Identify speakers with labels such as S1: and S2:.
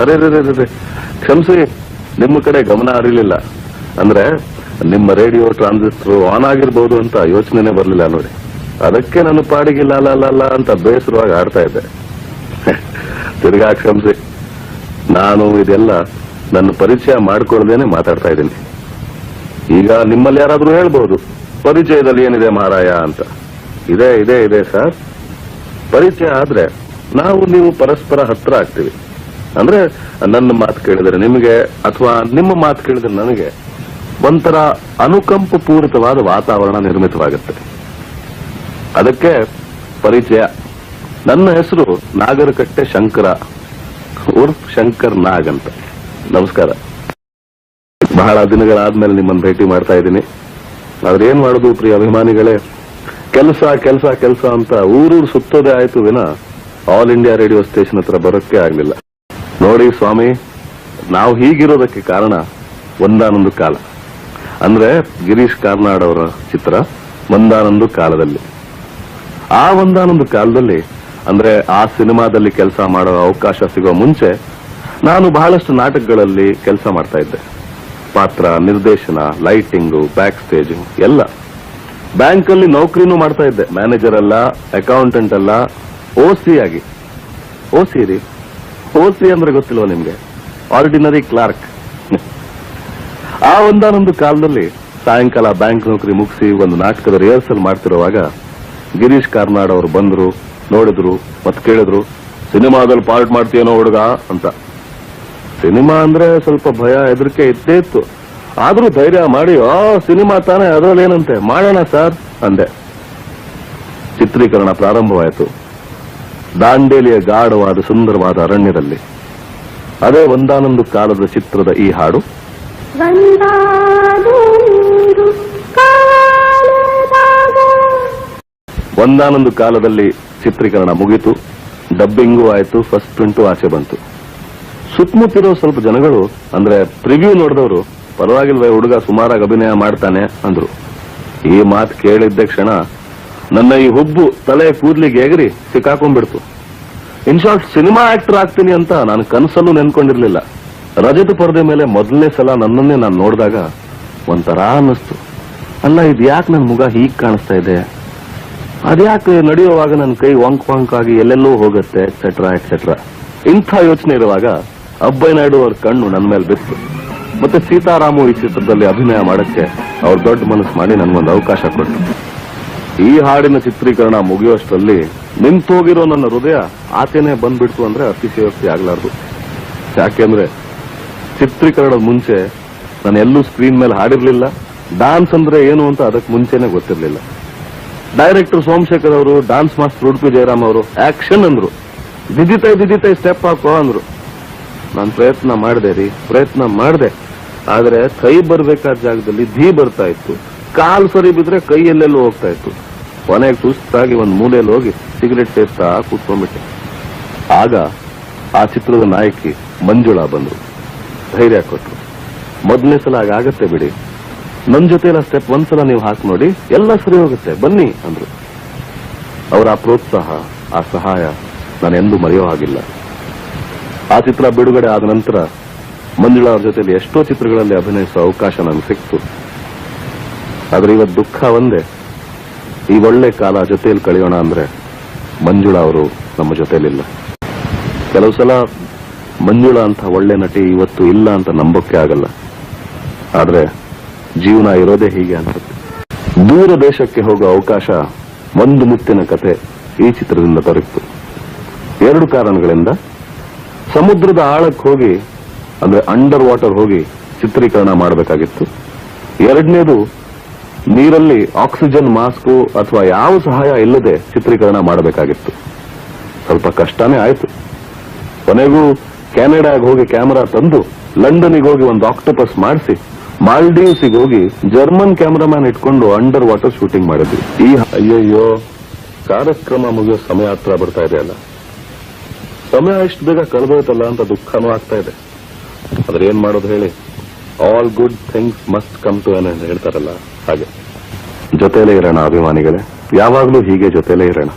S1: ಅರೆ ಕ್ಷಮಿಸಿ, ನಿಮ್ಮ ಕಡೆ ಗಮನ ಹರಿಲಿಲ್ಲ. ಅಂದ್ರೆ ನಿಮ್ಮ ರೇಡಿಯೋ ಟ್ರಾನ್ಸಿಸ್ಟರ್ ಆನ್ ಆಗಿರ್ಬೋದು ಅಂತ ಯೋಚನೆನೇ ಬರಲಿಲ್ಲ ನೋಡಿ. ಅದಕ್ಕೆ ನನ್ನ ಪಾಡಿಗೆ ಲಾಲ ಲಾಲ ಅಂತ ಬೇಸರವಾಗಿ ಆಡ್ತಾ ಇದ್ದೆ. ತಿರ್ಗಾ ಕ್ಷಮಿಸಿ, ನಾನು ಇದೆಲ್ಲ ನನ್ನ ಪರಿಚಯ ಮಾಡ್ಕೊಳ್ದೇನೆ ಮಾತಾಡ್ತಾ ಇದ್ದೀನಿ. ಈಗ ನಿಮ್ಮಲ್ಲಿ ಯಾರಾದ್ರೂ ಹೇಳ್ಬೋದು, ಪರಿಚಯದಲ್ಲಿ ಏನಿದೆ ಮಹಾರಾಯ ಅಂತ. ಇದೆ ಇದೆ ಇದೆ, ಸರ್. ಪರಿಚಯ ಆದ್ರೆ ನಾವು ನೀವು ಪರಸ್ಪರ ಹತ್ರ ಆಗ್ತೀವಿ. ಅಂದ್ರೆ ನನ್ನ ಮಾತು ಕೇಳಿದ್ರೆ ನಿಮಗೆ ಅಥವಾ ನಿಮ್ಮ ಮಾತು ಕೇಳಿದ್ರೆ ನನಗೆ ಒಂಥರ ಅನುಕಂಪ ಪೂರಿತವಾದ ವಾತಾವರಣ ನಿರ್ಮಿತವಾಗುತ್ತೆ. ಅದಕ್ಕೆ ಪರಿಚಯ. ನನ್ನ ಹೆಸರು ನಾಗರಕಟ್ಟೆ ಶಂಕರ ಉರ್ಫ್ ಶಂಕರ್ ನಾಗ್ ಅಂತ. ನಮಸ್ಕಾರ. ಬಹಳ ದಿನಗಳಾದ್ಮೇಲೆ ನಿಮ್ಮನ್ನು ಭೇಟಿ ಮಾಡ್ತಾ ಇದ್ದೀನಿ. ಆದ್ರೆ ಏನ್ ಮಾಡೋದು ಪ್ರಿಯ ಅಭಿಮಾನಿಗಳೇ? ಕೆಲಸ ಕೆಲಸ ಕೆಲಸ ಅಂತ ಊರೂರು ಸುತ್ತೋದೇ ಆಯ್ತು ವಿನ ಆಲ್ ಇಂಡಿಯಾ ರೇಡಿಯೋ ಸ್ಟೇಷನ್ ಹತ್ರ ಬರೋಕ್ಕೆ ಆಗ್ಲಿಲ್ಲ. ನೋಡಿ ಸ್ವಾಮಿ, ನಾವು ಹೀಗಿರೋದಕ್ಕೆ ಕಾರಣ ಒಂದಾನೊಂದು ಕಾಲ. ಅಂದ್ರೆ ಗಿರೀಶ್ ಕಾರ್ನಾಡ್ ಅವರ ಚಿತ್ರ ಒಂದಾನೊಂದು ಕಾಲದಲ್ಲಿ. ಆ ಒಂದಾನೊಂದು ಕಾಲದಲ್ಲಿ, ಅಂದ್ರೆ ಆ ಸಿನಿಮಾದಲ್ಲಿ ಕೆಲಸ ಮಾಡೋ ಅವಕಾಶ ಸಿಗೋ ಮುಂಚೆ ನಾನು ಬಹಳಷ್ಟು ನಾಟಕಗಳಲ್ಲಿ ಕೆಲಸ ಮಾಡ್ತಾ ಇದ್ದೆ. ಪಾತ್ರ, ನಿರ್ದೇಶನ ಲೈಟಿಂಗು ಬ್ಯಾಕ್ ಸ್ಟೇಜ್ ಎಲ್ಲ. ಬ್ಯಾಂಕ್ ಅಲ್ಲಿ ನೌಕರಿನೂ ಮಾಡ್ತಾ ಇದ್ದೆ. ಮ್ಯಾನೇಜರ್ ಅಲ್ಲ ಅಕೌಂಟೆಂಟ್ ಅಲ್ಲ ಓ ಸಿ ಆಗಿ. ಓ ಸಿ ರೀ. ಓ ಸಿ ಅಂದ್ರೆ ಗೊತ್ತಿಲ್ವ ನಿಮ್ಗೆ? ಆರ್ಡಿನರಿ ಕ್ಲಾರ್ಕ್ ಆ ಒಂದಾನೊಂದು ಕಾಲದಲ್ಲಿ ಸಾಯಂಕಾಲ ಬ್ಯಾಂಕ್ ನೌಕರಿ ಮುಗಿಸಿ ಒಂದು ನಾಟಕದ ರಿಹರ್ಸಲ್ ಮಾಡ್ತಿರುವಾಗ ಗಿರೀಶ್ ಕಾರ್ನಾಡ್ ಅವರು ಬಂದ್ರು, ನೋಡಿದ್ರು ಮತ್ತೆ ಕೇಳಿದ್ರು, ಸಿನಿಮಾದಲ್ಲಿ ಪಾರ್ಟ್ ಮಾಡ್ತೀಯನೋ ಹುಡುಗ? ಅಂತ. ಸಿನಿಮಾ ಅಂದ್ರೆ ಸ್ವಲ್ಪ ಭಯ, ಹೆದರಿಕೆ ಇದ್ದೇ ಇತ್ತು. ಆದ್ರೂ ಧೈರ್ಯ ಮಾಡಿ ಆ ಸಿನಿಮಾ ತಾನೇ ಅದರಲ್ಲೇನಂತೆ ಮಾಡೋಣ ಸರ್ ಅಂದೆ. ಚಿತ್ರೀಕರಣ ಪ್ರಾರಂಭವಾಯಿತು. ದಾಂಡೇಲಿಯ ಗಾಢವಾದ ಸುಂದರವಾದ ಅರಣ್ಯದಲ್ಲಿ. ಅದೇ ಒಂದಾನೊಂದು ಕಾಲದ ಚಿತ್ರದ ಈ ಹಾಡು.
S2: ಒಂದಾನೊಂದು
S1: ಕಾಲದಲ್ಲಿ ಚಿತ್ರೀಕರಣ ಮುಗಿತು. ಡಬ್ಬಿಂಗು ಆಯಿತು ಫಸ್ಟ್ ಪ್ರಿಂಟು ಆಚೆ ಬಂತು. ಸುತ್ತಮುತ್ತಿರೋ ಸ್ವಲ್ಪ ಜನಗಳು ಅಂದ್ರೆ ಪ್ರಿವ್ಯೂ ನೋಡಿದವರು ಪರವಾಗಿಲ್ವೇ ಹುಡುಗ ಸುಮಾರಾಗಿ ಅಭಿನಯ ಮಾಡ್ತಾನೆ ಅಂದ್ರು. ಈ ಮಾತು ಕೇಳಿದ್ದ ಕ್ಷಣ ನನ್ನ ಈ ಹುಬ್ಬು ತಲೆ ಕೂದ್ಲಿಗೆ ಎಗರಿ ಸಿಕ್ಕಾಕೊಂಡ್ಬಿಡ್ತು. ಇನ್ ಶಾರ್ಟ್ ಸಿನಿಮಾ ಆಕ್ಟರ್ ಆಗ್ತೀನಿ ಅಂತ ನಾನು ಕನಸಲ್ಲೂ ನೆನ್ಕೊಂಡಿರ್ಲಿಲ್ಲ. ರಜತ ಪರದೆ ಮೇಲೆ ಮೊದಲನೇ ಸಲ ನನ್ನನ್ನೇ ನಾನು ನೋಡಿದಾಗ ಒಂಥರ ಅನ್ನಿಸ್ತು. ಅಲ್ಲ, ಇದು ಯಾಕೆ ನನ್ನ ಮುಗ ಹೀಗ್ ಕಾಣಿಸ್ತಾ ಇದೆ? ಅದ್ಯಾಕೆ ನಡೆಯುವಾಗ ನನ್ನ ಕೈ ವಾಂಕ್ ವಾಂಕ್ ಆಗಿ ಎಲ್ಲೆಲ್ಲೋ ಹೋಗುತ್ತೆ ಎಕ್ಸೆಟ್ರಾ ಎಕ್ಸೆಟ್ರಾ ಇಂಥ ಯೋಚನೆ ಇರುವಾಗ ಅಬ್ಬಯ್ಯ ನಾಯ್ಡು ಅವ್ರ ಕಣ್ಣು ನನ್ನ ಮೇಲೆ ಬಿತ್ತು. ಮತ್ತೆ ಸೀತಾರಾಮು ಈ ಚಿತ್ರದಲ್ಲಿ ಅಭಿನಯ ಮಾಡಕ್ಕೆ ಅವ್ರು ದೊಡ್ಡ ಮನಸ್ಸು ಮಾಡಿ ನನ್ಗೊಂದು ಅವಕಾಶ ಕೊಟ್ಟರು ಈ ಹಾಡಿನ ಚಿತ್ರೀಕರಣ ಮುಗಿಯುವಷ್ಟರಲ್ಲಿ ನಿಂತೋಗಿರೋ ನನ್ನ ಹೃದಯ ಆಚೆನೆ ಬಂದ್ಬಿಡ್ತು ಅಂದ್ರೆ ಅತಿಶಯೋಕ್ತಿ ಆಗ್ಲಾರ್ದು. ಯಾಕೆಂದ್ರೆ ಚಿತ್ರೀಕರಣದ ಮುಂಚೆ ನಾನು ಎಲ್ಲೂ ಸ್ಕ್ರೀನ್ ಮೇಲೆ ಹಾಡಿರ್ಲಿಲ್ಲ, ಡಾನ್ಸ್ ಅಂದ್ರೆ ಏನು ಅಂತ ಅದಕ್ಕೆ ಮುಂಚೆನೆ ಗೊತ್ತಿರಲಿಲ್ಲ. ಡೈರೆಕ್ಟರ್ ಸೋಮಶೇಖರ್ ಅವರು, ಡಾನ್ಸ್ ಮಾಸ್ಟರ್ ಉಡುಪಿ ಜಯರಾಮ್ ಅವರು, ಆಕ್ಷನ್ ಅಂದ್ರು. ದಿದಿತೈ ದಿದಿತೈ ಸ್ಟೆಪ್ ಹಾಕೋ ಅಂದ್ರು. ನಾನು ಪ್ರಯತ್ನ ಮಾಡಿದೆ ರೀ, ಪ್ರಯತ್ನ ಮಾಡಿದೆ. ಆದ್ರೆ ಕೈ ಬರ್ಬೇಕಾದ ಜಾಗದಲ್ಲಿ ಧೀ ಬರ್ತಾ ಇತ್ತು. ಕಾಲ್ ಸರಿ ಬಿದ್ರೆ ಕೈ ಎಲ್ಲೆಲ್ಲೂ ಹೋಗ್ತಾ ಇತ್ತು. ಕೊನೆಗೆ ಸುಸ್ತಾಗಿ ಒಂದು ಮೂಲೆಯಲ್ಲಿ ಹೋಗಿ ಸಿಗರೆಟ್ ಸೇರ್ತಾ ಕೂತ್ಕೊಂಡ್ಬಿಟ್ಟೆ. ಆಗ ಆ ಚಿತ್ರದ ನಾಯಕಿ ಮಂಜುಳಾ ಬಂದ್ರು ಧೈರ್ಯ ಕೊಟ್ರು. ಮೊದಲನೇ ಸಲ ಆಗತ್ತೆ ಬಿಡಿ. ನನ್ನ ಜೊತೆ ಎಲ್ಲ ಸ್ಟೆಪ್ ಒಂದ್ಸಲ ನೀವು ಹಾಕಿ ನೋಡಿ, ಎಲ್ಲ ಸರಿ ಹೋಗುತ್ತೆ, ಬನ್ನಿ ಅಂದ್ರು. ಅವರ ಆ ಪ್ರೋತ್ಸಾಹ, ಆ ಸಹಾಯ ನಾನು ಎಂದೂ ಮರೆಯೋ ಹಾಗಿಲ್ಲ. ಆ ಚಿತ್ರ ಬಿಡುಗಡೆ ಆದ ನಂತರ ಮಂಜುಳಾ ಅವ್ರ ಜೊತೆಲಿ ಎಷ್ಟೋ ಚಿತ್ರಗಳಲ್ಲಿ ಅಭಿನಯಿಸುವ ಅವಕಾಶ ನಮ್ಗೆ ಸಿಕ್ತು. ಆದ್ರೆ ಇವತ್ತು ದುಃಖ ಒಂದೇ. ಈ ಒಳ್ಳೆ ಕಾಲ ಜೊತೆಯಲ್ಲಿ ಕಳೆಯೋಣ ಅಂದ್ರೆ ಮಂಜುಳಾ ಅವರು ನಮ್ಮ ಜೊತೆಲಿಲ್ಲ. ಕೆಲವು ಸಲ ಮಂಜುಳಾ ಅಂತ ಒಳ್ಳೆ ನಟಿ ಇವತ್ತು ಇಲ್ಲ ಅಂತ ನಂಬೋಕೆ ಆಗಲ್ಲ. ಆದ್ರೆ ಜೀವನ ಇರೋದೇ ಹೀಗೆ ಅನ್ಸುತ್ತೆ. ದೂರ ದೇಶಕ್ಕೆ ಹೋಗೋ ಅವಕಾಶ ಒಂದು ಮುತ್ತಿನ ಕತೆ ಈ ಚಿತ್ರದಿಂದ ದೊರಕಿತು. ಎರಡು ಕಾರಣಗಳಿಂದ ಸಮುದ್ರದ ಆಳಕ್ಕೆ ಹೋಗಿ ಅಂದ್ರೆ ಅಂಡರ್ ವಾಟರ್ ಹೋಗಿ ಚಿತ್ರೀಕರಣ ಮಾಡಬೇಕಾಗಿತ್ತು. ಎರಡನೇದು, ನೀರಲ್ಲಿ ಆಕ್ಸಿಜನ್ ಮಾಸ್ಕ್ ಅಥವಾ ಯಾವ ಸಹಾಯ ಇಲ್ಲದೆ ಚಿತ್ರೀಕರಣ ಮಾಡಬೇಕಾಗಿತ್ತು. ಸ್ವಲ್ಪ ಕಷ್ಟನೇ ಆಯ್ತು. ಕೊನೆಗೂ ಕೆನಡಾಗೆ ಹೋಗಿ ಕ್ಯಾಮರಾ ತಂದು ಲಂಡನ್ಗೆ ಹೋಗಿ ಒಂದು ಆಕ್ಟೋಪಸ್ ಮಾಡಿಸಿ, ಮಾಲ್ಡೀವ್ಸಿಗೆ ಹೋಗಿ ಜರ್ಮನ್ ಕ್ಯಾಮರಾಮ್ಯಾನ್ ಇಟ್ಕೊಂಡು ಅಂಡರ್ ವಾಟರ್ ಶೂಟಿಂಗ್ ಮಾಡಿದ್ವಿ. ಈ ಅಯ್ಯಯ್ಯೋ, ಕಾರ್ಯಕ್ರಮ ಮುಗಿಯೋ ಸಮಯ ಹತ್ರ ಬರ್ತಾ ಇದೆ ಅಲ್ಲ? ಸಮಯ ಇಷ್ಟು ಬೇಗ ಕಳೆದೋಯ್ತಲ್ಲ ಅಂತ ದುಃಖನೂ ಆಗ್ತಾ ಇದೆ. ಆದ್ರೆ ಏನ್ ಮಾಡೋದು ಹೇಳಿ? All good things must come to an ಹೇಳ್ತಾರಲ್ಲ ಹಾಗೆ. ಜೊತೆಲೇ ಇರೋಣ ಅಭಿಮಾನಿಗಳೇ. ಯಾವಾಗ್ಲೂ ಹೀಗೆ ಜೊತೆಲೇ ಇರೋಣ.